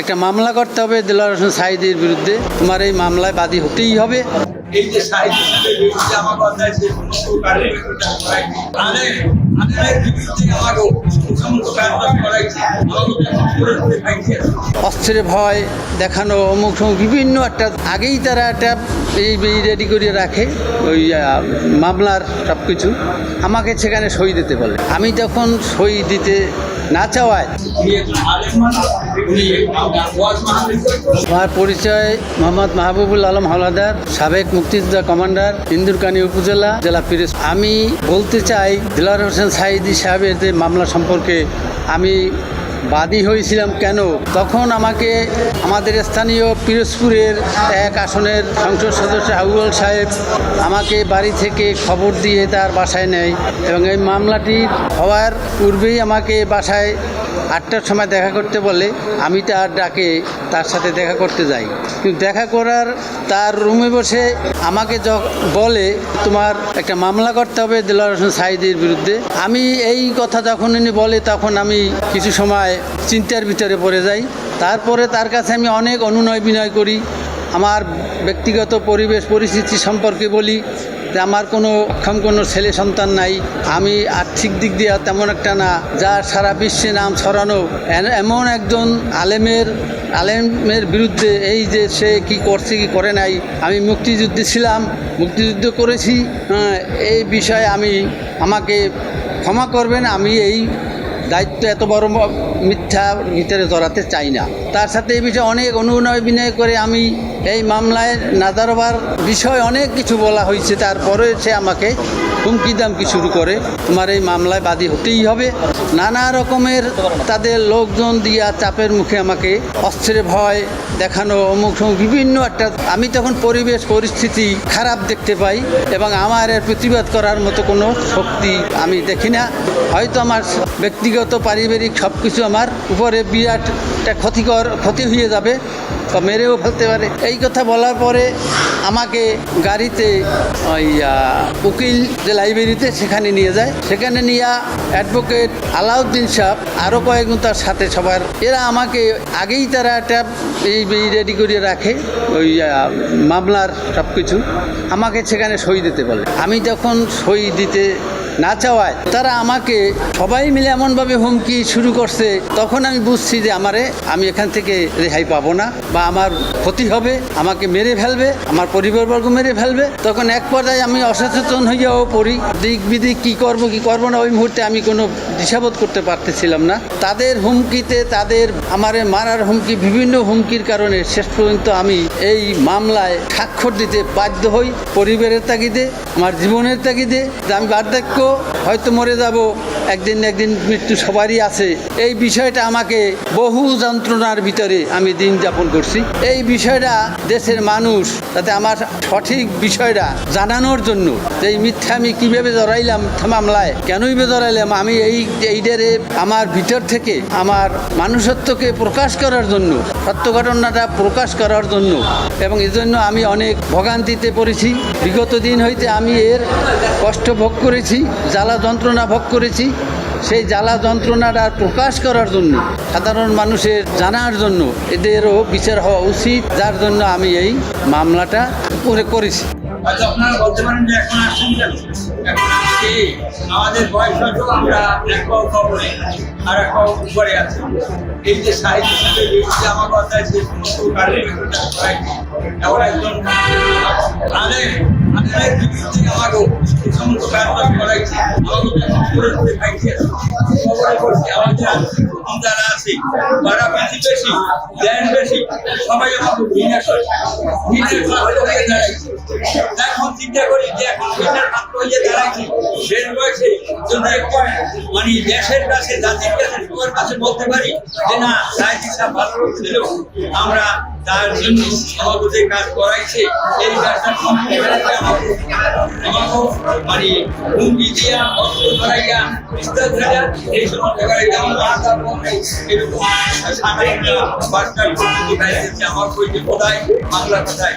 একটা মামলা করতে হবে দিলার হোসেন সাইদের বিরুদ্ধে। তোমার এই মামলায় বাদী হতেই হবে। এই যে বিরুদ্ধে আমার কথা যে অস্ত্রের ভয় দেখানো অমুক বিভিন্ন একটা আগেই তারা একটা এই রেডি করে রাখে ওই মামলার সব কিছু আমাকে সেখানে সই দিতে বলে। আমি তখন সই দিতে না চাওয়ায়। আমার পরিচয় মোহাম্মদ মাহবুবুল আলম হলাদার সাবেক মুক্তিযোদ্ধা কমান্ডার, ইন্দুরকানি উপজেলা, জেলা পিরিস আমি বলতে চাই, দিলার হোসেন সাইদি সাহেবের যে মামলা সম্পর্কে আমি বাদী হয়েছিলাম কেন? তখন আমাকে আমাদের স্থানীয় পিরোজপুরের এক আসনের সংসদ সদস্য হাউল সাহেব আমাকে বাড়ি থেকে খবর দিয়ে তার বাসায় নেয় এবং এই মামলাটি হওয়ার পূর্বেই আমাকে বাসায় আটটার সময় দেখা করতে বলে আমি তার ডাকে তার সাথে দেখা করতে যাই। কিন্তু দেখা করার তার রুমে বসে আমাকে বলে, তোমার একটা মামলা করতে হবে দিলার হোসেন সাইদের বিরুদ্ধে। আমি এই কথা যখন উনি বলে, তখন আমি কিছু সময় চিন্তার ভিতরে পড়ে যাই। তারপরে তার কাছে আমি অনেক অনুনয় বিনয় করি। আমার ব্যক্তিগত পরিবেশ পরিস্থিতি সম্পর্কে বলি যে আমার কোনো অক্ষম কোনো ছেলে সন্তান নাই। আমি আর্থিক দিক দিয়ে তেমন একটা না যা সারা বিশ্বে নাম ছড়ানো। এমন একজন আলেমের আলেমের বিরুদ্ধে এই যে সে কি করছে কি করে নাই আমি মুক্তিযুদ্ধে ছিলাম মুক্তিযুদ্ধ করেছি হ্যাঁ, এই বিষয়ে আমি আমাকে ক্ষমা করবেন আমি এই দায়িত্ব এত বড় মিথ্যা ভিতরে জড়াতে চাই না। তার সাথে এই বিষয়ে অনেক অনুনয় বিনয় করে আমি এই মামলায় নাদারবার বিষয় অনেক কিছু বলা হয়েছে, তারপরে সে আমাকে হুমকি দামকি শুরু করে। তোমার এই মামলায় বাদী হতেই হবে। নানা রকমের তাদের লোকজন দিয়া চাপের মুখে আমাকে অস্ত্রের ভয় দেখানো, অমুক বিভিন্ন একটা, আমি তখন পরিবেশ পরিস্থিতি খারাপ দেখতে পাই এবং আমার এর প্রতিবাদ করার মতো কোনো শক্তি আমি দেখি না। হয়তো আমার ব্যক্তিগত, পারিবারিক সব কিছু আমার। উপরে বিরাট একটা ক্ষতিকর, ক্ষতি হয়ে যাবে বা মেরেও ফেলতে পারে। এই কথা বলার পরে আমাকে গাড়িতে, ওই উকিল যে লাইব্রেরিতে সেখানে নিয়ে যায়। সেখানে নিয়ে অ্যাডভোকেট আলাউদ্দিন সাহেব আরও কয়েকজন তার সাথে সবার। এরা আমাকে আগেই তারা একটা এই রেডি করে রাখে, ওই মামলার সব কিছু আমাকে সেখানে সই দিতে বলে। আমি যখন সই দিতে না চাওয়ায় তারা আমাকে সবাই মিলে এমনভাবে হুমকি শুরু করছে, তখন আমি বুঝছি যে আমারে আমি এখান থেকে রেহাই পাবো না বা আমার ক্ষতি হবে, আমাকে মেরে ফেলবে, আমার পরিবারবর্গ মেরে ফেলবে। তখন এক পর্যায়ে আমি অসচেতন হইয়াও পড়ি, দিক বিদিক কী করব, কি করব না, ওই মুহূর্তে আমি কোনো দিশাবোধ করতে পারতেছিলাম না। তাদের হুমকিতে, তাদের আমারে মারার হুমকি, বিভিন্ন হুমকির কারণে শেষ পর্যন্ত আমি এই মামলায় স্বাক্ষর দিতে বাধ্য হই। পরিবারের তাগিদে, আমার জীবনের তাগিদে আমি বার্ধক্য হয়তো মরে যাব একদিন একদিন মৃত্যু সবারই আছে। এই বিষয়টা আমাকে বহু যন্ত্রণার ভিতরে আমি দিন যাপন করছি। এই বিষয়টা দেশের মানুষ তাতে আমার সঠিক বিষয়টা জানানোর জন্য যে এই মিথ্যা আমি কীভাবে জড়াইলাম মামলায় কেনই বে জড়াইলাম, আমি এই এইটারে আমার ভিতর থেকে আমার মানুষত্বকে প্রকাশ করার জন্য, সত্য ঘটনাটা প্রকাশ করার জন্য এবং এজন্য আমি অনেক ভোগান্তিতে পড়েছি। বিগত দিন হইতে আমি এর কষ্ট ভোগ করেছি, জ্বালা যন্ত্রণা ভোগ করেছি। সেই জ্বালা যন্ত্রণাটা প্রকাশ করার জন্য, সাধারণ মানুষের জানার জন্য এদেরও বিচার হওয়া উচিত। যার জন্য আমি এই মামলাটা করে করেছি। কেন? আমাদের বয়স আমরা এক আর উপরে এই যে সাহিত্য আমার কথা একজন আমাদের যারা আছে তারা বেশি বেশি জ্ঞান বেশি সবাই আমাকে বিনাশ হয় বিনাশ হয়ে এখন চিন্তা করি যে এখন বিচার মাত্র হয়ে দাঁড়াইছি শেষ বয়সে যদি একটু মানে দেশের কাছে, জাতির কাছে, সবার কাছে বলতে পারি যে না সাহিত্য ভালো ছিল আমরা তার জন্য সভাপতি কাজ করাইছে। এই কাজটা মানে হুমকি দিয়া, অস্ত্র ধরাইয়া, পিস্তল ধরাইয়া, এই সমস্ত করাইয়া আমার মাথা মনে এরকম সাধারণ গাইতেছে আমার কইতে কোথায়, বাংলা কোথায়।